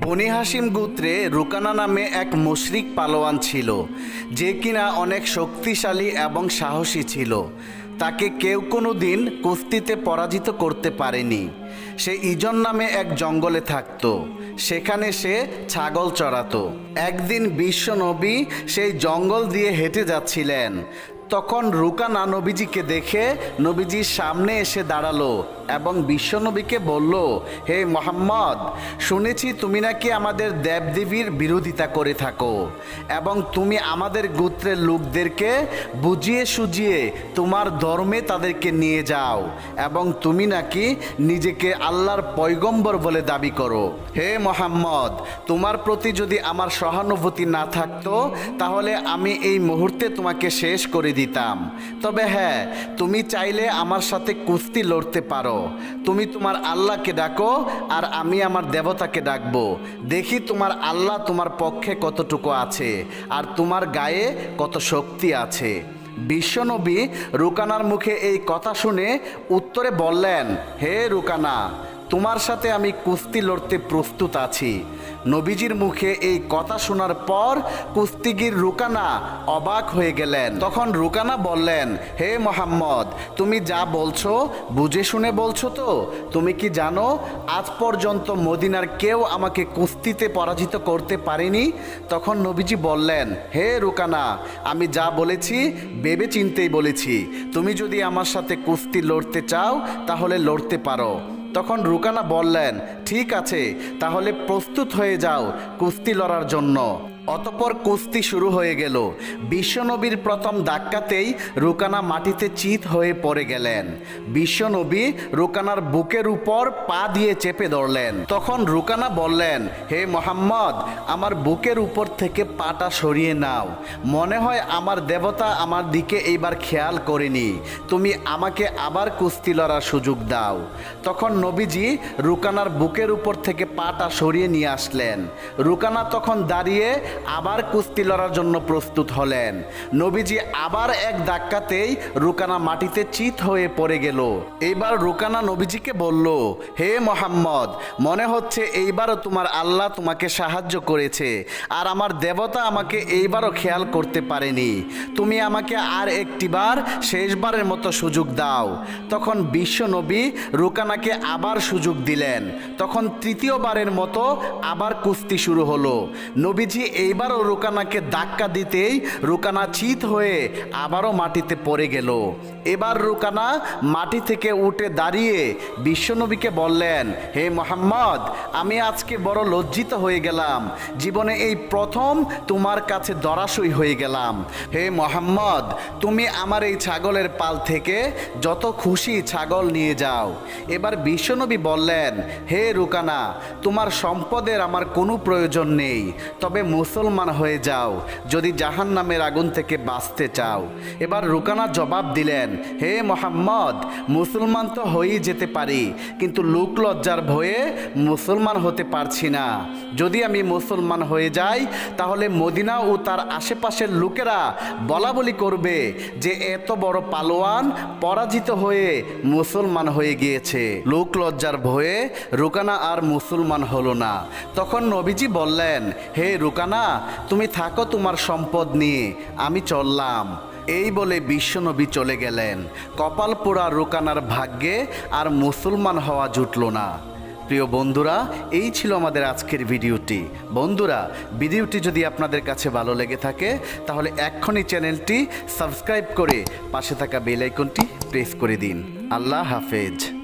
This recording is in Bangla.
বনি হাসিম গোত্রে রুকানা নামে এক মুশরিক পালোয়ান ছিল, যে কিনা অনেক শক্তিশালী এবং সাহসী ছিল। তাকে কেউ কোনো দিন কুস্তিতে পরাজিত করতে পারেনি। সে ইজন নামে এক জঙ্গলে থাকত, সেখানে সে ছাগল চড়াতো। একদিন বিশ্ব নবী সেই জঙ্গল দিয়ে হেঁটে যাচ্ছিলেন। তখন রুকানা নবীজিকে দেখে নবীজির সামনে এসে দাঁড়াল এবং বিশ্বনবীকে বলল, হে মোহাম্মদ, শুনেছি তুমি নাকি আমাদের দেবদেবীর বিরোধিতা করে থাকো এবং তুমি আমাদের গোত্রের লোকদেরকে বুঝিয়ে সুজিয়ে তোমার ধর্মে তাদেরকে নিয়ে যাও এবং তুমি নাকি নিজেকে আল্লাহর পয়গম্বর বলে দাবি করো। হে মোহাম্মদ, তোমার প্রতি যদি আমার সহানুভূতি না থাকতো, তাহলে আমি এই মুহূর্তে তোমাকে শেষ করে দিতাম। তবে হ্যাঁ তুমি চাইলে আমার সাথে কুস্তি লড়তে পারো। তুমি তোমার আল্লাহকে ডাকো আর আমি আমার দেবতাকে ডাকবো। দেখি তোমার আল্লাহ তোমার পক্ষে কতটুকু আছে আর তোমার গায়ে কত শক্তি আছে। বিশ্বনবী রুকানার মুখে এই কথা শুনে উত্তরে বললেন, হে রুকানা, তোমার সাথে আমি কুস্তি লড়তে প্রস্তুত আছি। নবীজির মুখে এই কথা শোনার পর কুস্তিগির রুকানা অবাক হয়ে গেলেন। তখন রুকানা বললেন, হে মোহাম্মদ, তুমি যা বলছো, বুঝে শুনে বলছো তো। তুমি কি জানো, আজ পর্যন্ত মদিনার কেউ আমাকে কুস্তিতে পরাজিত করতে পারেনি? তখন নবীজি বললেন, হে রুকানা, আমি যা বলেছি, ভেবে চিনতেই বলেছি। তুমি যদি আমার সাথে কুস্তি লড়তে চাও, তাহলে লড়তে পারো। তখন রুকানা বললেন ঠিক আছে তাহলে প্রস্তুত হয়ে যাও কুস্তি লড়ার জন্য। অতপর কুস্তি শুরু হয়ে গেল। বিশ্বনবীর প্রথম ধাক্কাতেই রুকানা মাটিতে চিত হয়ে পড়ে গেলেন। বিশ্বনবী রুকানার বুকের উপর পা দিয়ে চেপে ধরলেন। তখন রুকানা বললেন, হে মোহাম্মদ, আমার বুকের উপর থেকে পাটা সরিয়ে নাও। মনে হয় আমার দেবতা আমার দিকে এইবার খেয়াল করেনি। তুমি আমাকে আবার কুস্তি লড়ার সুযোগ দাও। তখন নবীজি রুকানার বুকের উপর থেকে পাটা সরিয়ে নিয়ে আসলেন। রুকানা তখন দাঁড়িয়ে আবার কুস্তি লড়ার জন্য প্রস্তুত হলেন। নবীজি আবার এক ধাক্কাতেই রুকানা মাটিতে চিত হয়ে পড়ে গেল। এইবার রুকানা নবীজিকে বলল, হে মোহাম্মদ, মনে হচ্ছে এইবারও তোমার আল্লাহ তোমাকে সাহায্য করেছে, আর আমার দেবতা আমাকে এইবারও খেয়াল করতে পারেনি। তুমি আমাকে আর একটিবার শেষবারের মতো সুযোগ দাও। তখন বিশ্ব নবী রুকানাকে আবার সুযোগ দিলেন। তখন তৃতীয়বারের মতো আবার কুস্তি শুরু হলো। নবীজি এইবারও রুকানাকে ধাক্কা দিতেই রুকানা চিত হয়ে আবারও মাটিতে পড়ে গেল। এবার রুকানা মাটি থেকে উঠে দাঁড়িয়ে বিশ্বনবীকে বললেন, হে মোহাম্মদ, আমি আজকে বড় লজ্জিত হয়ে গেলাম। জীবনে এই প্রথম তোমার কাছে দরাসই হয়ে গেলাম। হে মোহাম্মদ, তুমি আমার এই ছাগলের পাল থেকে যত খুশি ছাগল নিয়ে যাও। এবার বিশ্বনবী বললেন, হে রুকানা, তোমার সম্পদের আমার কোনো প্রয়োজন নেই। তবে মুসলমান হয়ে যাও, যদি জাহান নামের আগুন থেকে বাঁচতে চাও। এবার রুকানা জবাব দিলেন, হে মোহাম্মদ, মুসলমান তো হয়েই যেতে পারি, কিন্তু লোক লজ্জার ভয়ে মুসলমান হতে পারছি না। যদি আমি মুসলমান হয়ে যাই, তাহলে মদিনা ও তার আশেপাশের লোকেরা বলা বলি করবে যে, এত বড় পালোয়ান পরাজিত হয়ে মুসলমান হয়ে গিয়েছে। লোক লজ্জার ভয়ে রুকানা আর মুসলমান হলো না। তখন নবীজি বললেন, হে রুকানা তুমি থাকো তোমার সম্পদ নিয়ে, আমি চললাম। এই বলে বিশ্বনবী চলে গেলেন। কপাল পোড়া রুকানার ভাগ্যে আর মুসলমান হওয়া জুটল না। প্রিয় বন্ধুরা, এই ছিল আমাদের আজকের ভিডিওটি। বন্ধুরা, ভিডিওটি যদি আপনাদের কাছে ভালো লেগে থাকে, তাহলে এক্ষুনি চ্যানেলটি সাবস্ক্রাইব করে পাশে থাকা বেল আইকনটি প্রেস করে দিন। আল্লাহ হাফেজ।